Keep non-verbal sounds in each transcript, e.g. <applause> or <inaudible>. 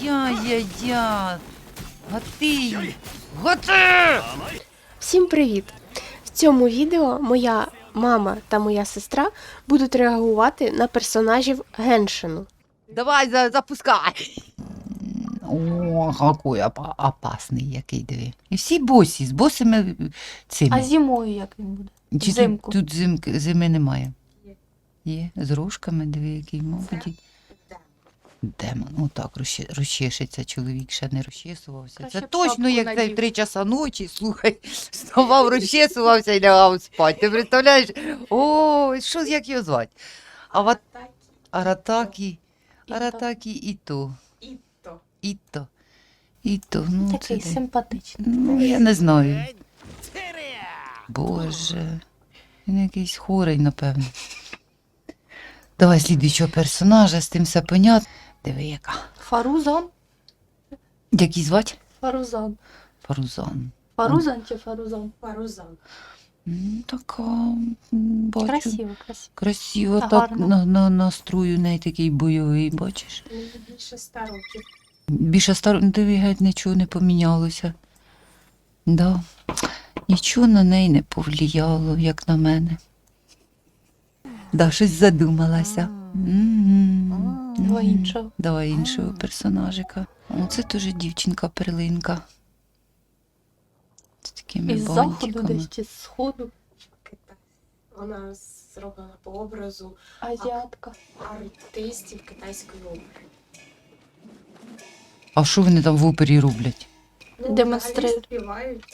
Я-я-я. Готи. Готи! Всім привіт! В цьому відео моя мама та моя сестра будуть реагувати на персонажів Геншину. Давай за- запускай. О, який опа- опасний який диви. І всі босі, з босими цими. А зимою як він буде? Чи тут- взимку? Тут, зимки, зими немає. Є, з рожками, диви, який мабуть. Демон, ну так, розче- розчешеться чоловік, ще не розчесувався. Краще Це точно, як цей в три часа ночі, слухай, <laughs> вставав, розчесувався і лягав спати. Ти представляєш? Ой, що як його звати? Ава... Аратакі. Аратакі Іто. Іто. Іто. Іто, ну Такий це... симпатичний. Ну, я не знаю. Боже. Він якийсь хворий, напевно. Давай слідуючого персонажа, з тим все понятно. Диви, яка. Фарузан? Як її звати? Фарузан. Фарузан. Фарузан чи Фарузан? Парузан. М, Така, бачу. Красиво, красиво. Красиво, Та так гарно. на, на, настрой у неї такий бойовий, бачиш? Мені більше ста років. Більше старо, ну, диви, геть нічого не помінялося. Да. Нічого на неї не повлияло, як на мене. Да, щось задумалася. Давай іншого. Давай іншого персонажика. О, це теж дівчинка-перлинка. З такими Із заходу десь чи з сходу. Вона зроблена по образу Азіатка. артистів китайської опери. А що вони там в опері роблять? Ну, Демонструють. співають.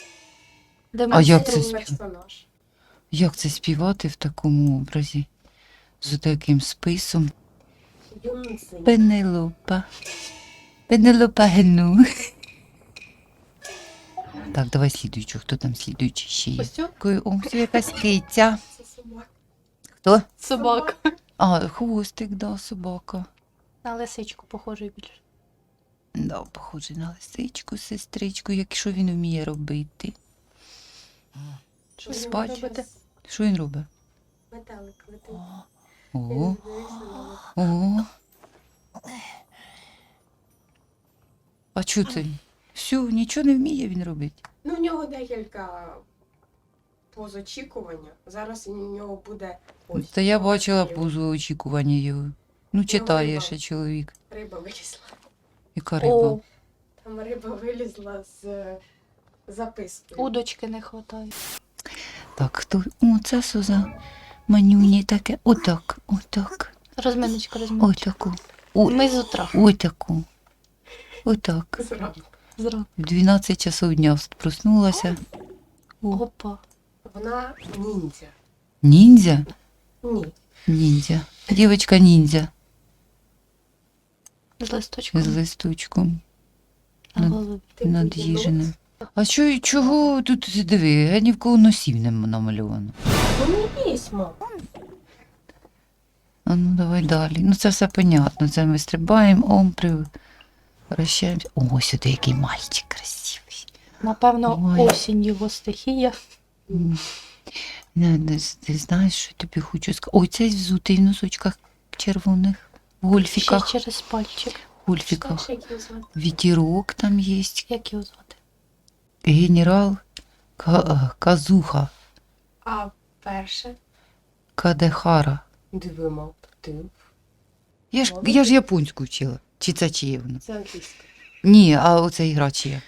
Де А як Це це спів- персонаж. Як це співати в такому образі? З таким списом. Пенелопа. Пенелопа гну. Так, давай слідуючу. Хто там слідуючий ще є? Ось цю? О, це якась киця. Хто? Собака. А, хвостик, да, собака. На лисичку похожий більше. Да, похожий на лисичку, сестричку, якщо він вміє робити. Що Спать. ви робите? Що він робить? Метелик летить. О, Них. о. А чого це? Все, нічого не вміє він робити. Ну, в нього декілька поз очікування. Зараз у нього буде ось. Та я бачила позу очікування його. Ну, читає ще чоловік. Риба вилізла. Яка риба? О, Там риба вилізла з е, запискою. удочки не вистачає. Так, хто? О, це що за манюні таке. Отак, отак, Розминочка, розминочка. отаку. О, Ми з утра. отаку. Отак. Зранку. В 12 часов дня проснулася. О, Опа. Вона ніндзя. ніндзя? Ні. Ніндзя. Дівочка ніндзя З листочком. з листочком на над- голові. Типу над'їженим. А що, чого тут диви? Я ні в кого носів не намальовано. Ну. А ну давай далі. Ну це все понятно. Це ми стрибаємо, ом, превращаємося. О, сюди який мальчик красивий. Напевно, Ой. осінь його стихія. Не, не, ти знаєш, що тобі хочу сказати? Ой, цей взутий в носочках червоних, в Ще гольфіках, через пальчик. гольфіках. Як його звати? Вітірок там є. Як його звати? Генерал Ка- Казуха, А перше? Кадехара. Дивимо. Ти. Я ж, я ж японську вчила. Чи це чиє? Це англійська. Ні, а оце ігра чия.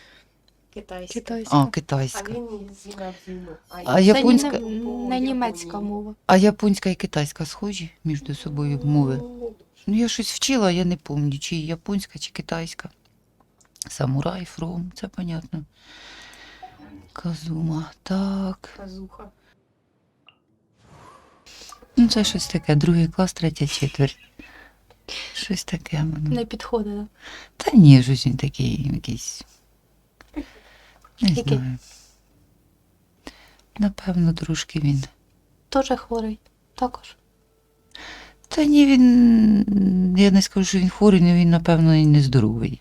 Китайська. Китайська. А, А китайська. він зіграв війну. А Це японська, не, не німецька мова. а японська і китайська схожі між собою мови? Ну, я щось вчила, я не пам'ятаю, чи японська, чи китайська. Самурай, фром, це понятно. Казума, так. Казуха. Ну, це щось таке, другий клас, третя четверть. Щось таке воно. Не підходить. да? Та ні, щось він такий якийсь. Не Який? знаю. Напевно, трошки він. Теж хворий. Також. Та ні, він. Я не скажу, що він хворий, але він, напевно, і нездоровий.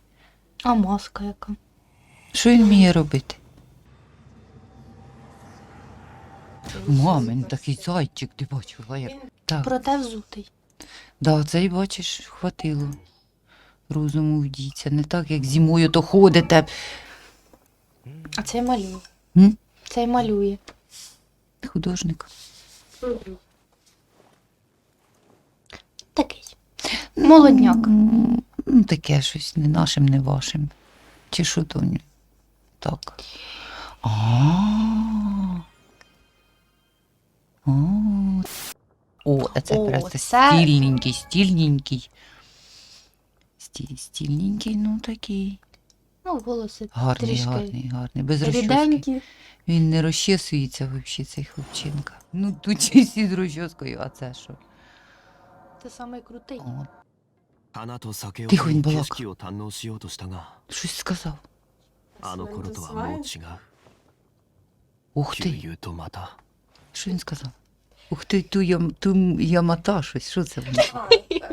А маска яка? Що він вміє робити? Мамин такий зайчик, ти бачила, як. Так, Проте взутий. Да, це й бачиш, хватило розуму в дійця. Не так, як зимою то ходите. А цей малює. М? Цей малює. Художник. Такий. Молодняк. Ну, таке щось не нашим, не вашим. Чи що то? Так. А. О, це О, просто це... стільненький, стільненький. Стіль, стільненький, ну такий. Ну, волоси гарний, трішки гарний, гарний. Без ріденькі. Він не розчесується взагалі, цей хлопчинка. Ну тут чисті з розчоскою, а це що? Це самий крутий. Тихо він балак. Щось сказав. Ух ти що він сказав? Ух ти, ту, ям, ту ямата щось, що це воно? А,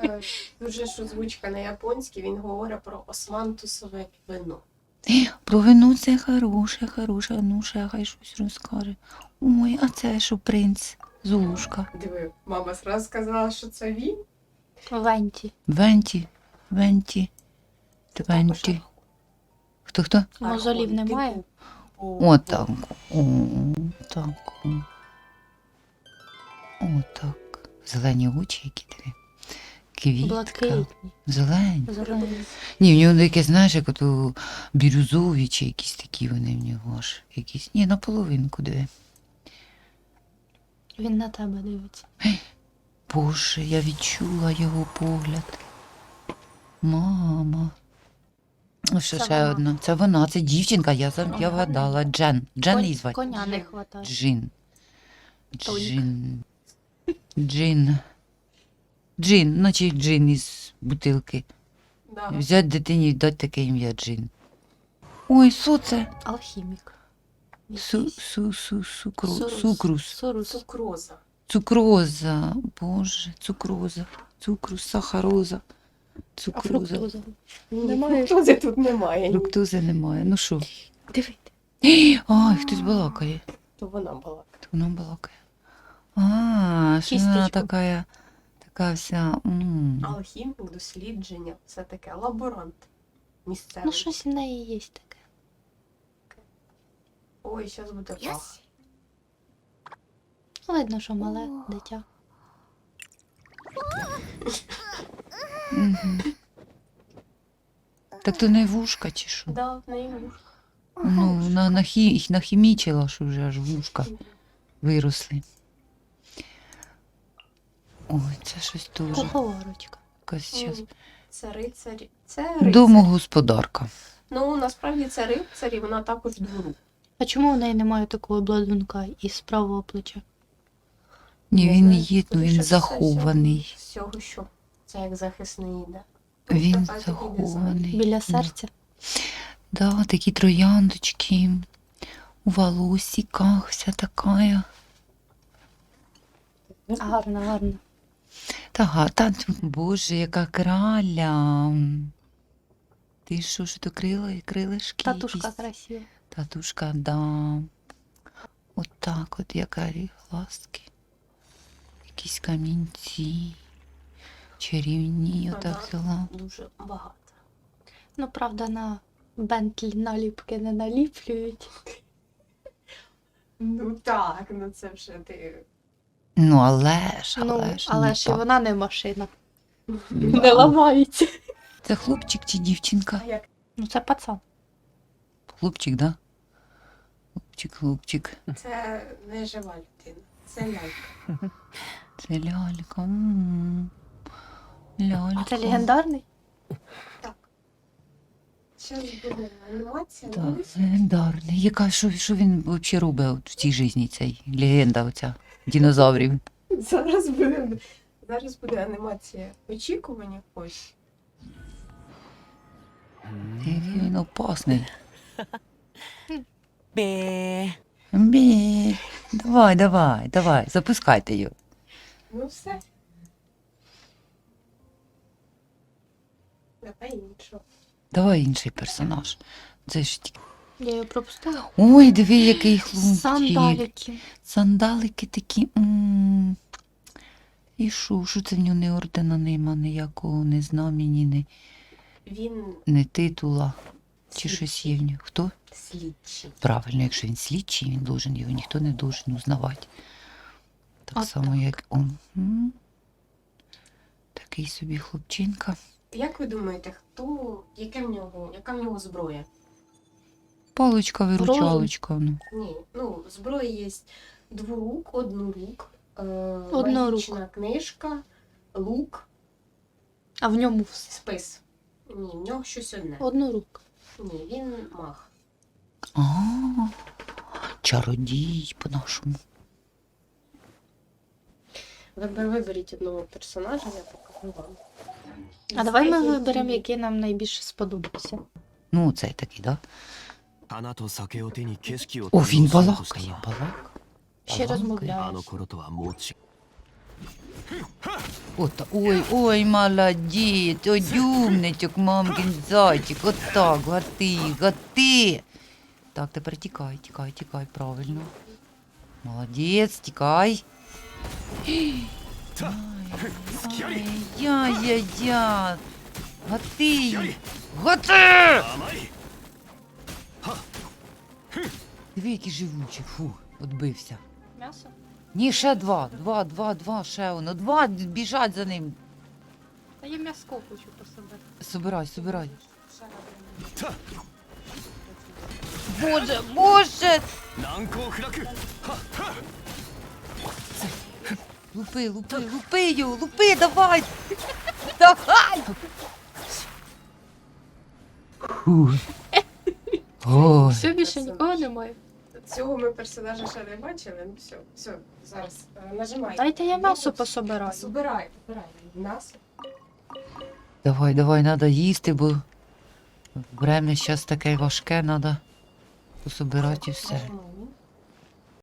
е, Дуже ж озвучка на японській, він говорить про османтусове вино. Про вино це хороше, хороше, ну ще хай щось розкаже. Ой, а це що принц Золушка. Диви, мама зразу сказала, що це він. Венті. Венті, Венті, Твенті. Хто хто? Мозолів немає. О, так. О, так. о. О, так. Зелені очі, які диви. Квітка. Блакитні. Зелені. Зелені. Ні, в нього якесь, знаєш, як ото бірюзові чи якісь такі вони в нього аж. Якісь. Ні, наполовинку диви. Він на тебе дивиться. Боже, я відчула його погляд. Мама. Ну, що Це ще вона. одна. Це вона, це дівчинка, я, за- я вгадала. Джен. Джен Конь- її звати. Коня не хватає. Джин. Толік. Джин. Джин. Джин, наче джин із бутилки. Да. Взяти дитині і дати таке ім'я Джин. Ой, що це? Алхімік. Су, су, су, сукру, Сорус. сукрус. Сорус. Цукроза. Цукроза. Боже, цукроза. Цукрус, сахароза. А Цукроза. фруктоза. Немає. Фруктози тут немає. Фруктози немає. Ну що? Диви. Ай, хтось балакає. То вона була. Хто вона балакає? А, що вона Кісточку. така, така вся. м. Алхімік, дослідження, все таке. Лаборант. Місцевий. Ну, щось в неї є таке. Ой, зараз буде пах. Видно, що мале дитя. Мгм. Так то не вушка чи що? Да, в неї вушка. Ну, на, на, хі, нахімічила, що вже аж вушка виросли. Ой, це щось дуже. Поговорочка. Якась щас. Це рицарі. Це рицарі. Домогосподарка. Ну, насправді це рицарі, вона також двору. А чому в неї немає такого бладунка із правого плеча? Ні, він знаю, є, ну він захований. З цього що? Це як захисний йде. Він Така захований. Біля серця. Да, такі трояндочки. У волосиках вся така. Гарно, гарно. Та, та боже, яка краля. Ти що ж то крила, крилишки? Татушка красива. Татушка, да. От так от, яка глазки. Якісь камінці. Чарівні, отак Ага. взяла. Дуже багато. Ну, правда, на Бентлі наліпки не наліплюють. Ну так, ну це вже ти. Ну, але ж, Ну, але ж. але ж і вона не машина. Да. Не ламається. Це хлопчик чи дівчинка? А як Ну, це пацан. Хлопчик, да? Хлопчик, хлопчик. це не жива людина, це лялька. Це лялька. м. Лялька. Це легендарний. Зараз буде анімація. Так, ну, легендарний. Яка, що, що він взагалі робить от в цій житті, цей легенда оця динозаврів? Зараз буде, зараз буде анімація очікування. Ось. Який він опасний. べー Бі. Давай, давай, давай, запускайте його. Ну все. Давай іншого. Давай інший персонаж. Це ж ті- Я його пропустила. Ой, диви, який хлопчик. Сандаліки. Сандалики такі. м, І що? Що це в нього не ордена нема, ніякого, не знамені, не, Він не титула. Чи щось є в нього? Хто? слідчий. Правильно, якщо він слідчий, він должен, його ніхто не должен узнавати. Так От само, як он. М. Такий собі хлопчинка. Як ви думаєте, хто, яке в нього, яка в нього зброя? Паличка, виручалочка. Ну. Ні, ну, зброя є дворук, однорук, е, Однорук. магічна книжка, лук, А в ньому все. спис. Ні, в нього щось одне. Однорук. Ні, він маг. А, чародій по-нашому. Вибер, виберіть одного персонажа, я покажу вам. А давай ми виберемо, який нам найбільше сподобався. Ну, цей такий, так? Да? 花と酒を手に景色を О, 堪 він 能しようとした балакає, が балакає. Ще Балакає. あ розмовляєш. の頃とはもう違う От, ой, ой, молодець, ой, дюмничок, мамкин зайчик, от так, гати, гати. Так, тепер тікай, тікай, тікай, правильно. Молодець, тікай. Яй-яй-яй. Гати, гати! 甘い Диви, який живучий, фу, отбився. М'ясо? Ні, ще два, два, два, два, ще воно. Два біжать за ним. Та я м'яско хочу пособити. Собирай, собирай. Боже, боже! 难攻不落 Лупи, лупи, лупи його, лупи, давай! Давай! Фу. Ой, Все, більше нікого немає. Цього ми персонажа ще не бачили. Ну все, все, зараз е, нажимай. Дайте я м'ясо пособираю. Собирай, собирай. Нас. давай, давай, треба їсти, бо время зараз таке важке, треба пособирати і все. Нажимай.